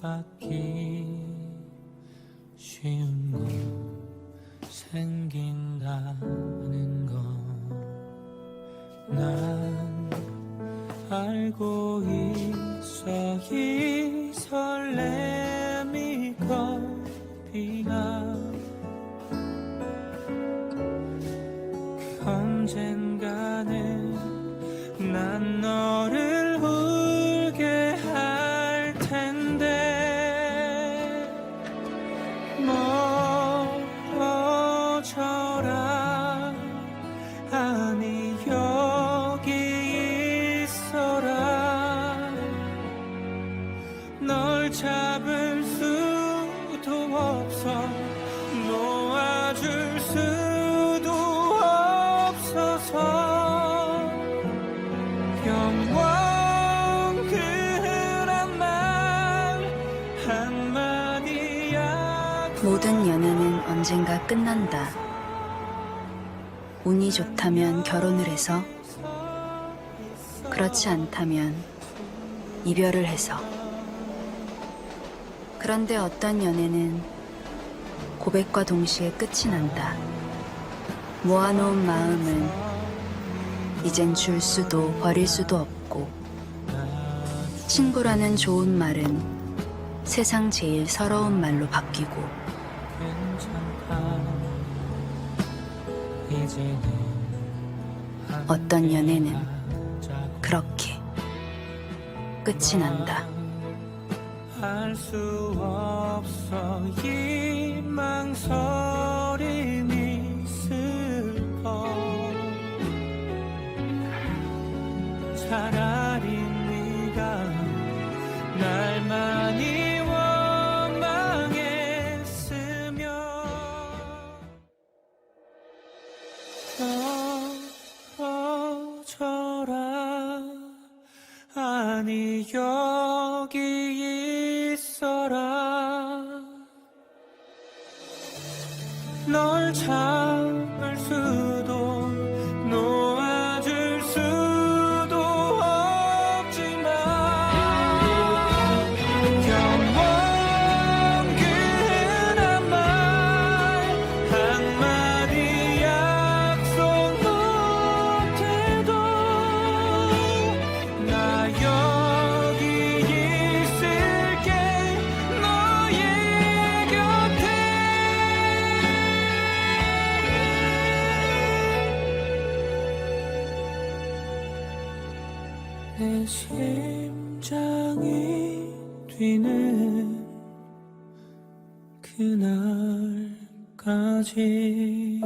받기 쉬운 거 생긴다는 거난 알고 있어 이 설렘이 그 언젠가는 난 너를 여기 있어라. 널 잡을 수도 없어. 놓아줄 수도 없어서. 영원 그런 말 한마디야 모든 연애는 언젠가 끝난다. 운이 좋다면 결혼을 해서, 그렇지 않다면 이별을 해서. 그런데 어떤 연애는 고백과 동시에 끝이 난다. 모아놓은 마음은 이젠 줄 수도 버릴 수도 없고, 친구라는 좋은 말은 세상 제일 서러운 말로 바뀌고, 어떤 연애는 그렇게 끝이 난다. 알수 없어 이 망설임이 거차 여기 있어라. 널 잡을 수 내 심장이 뛰는 그날까지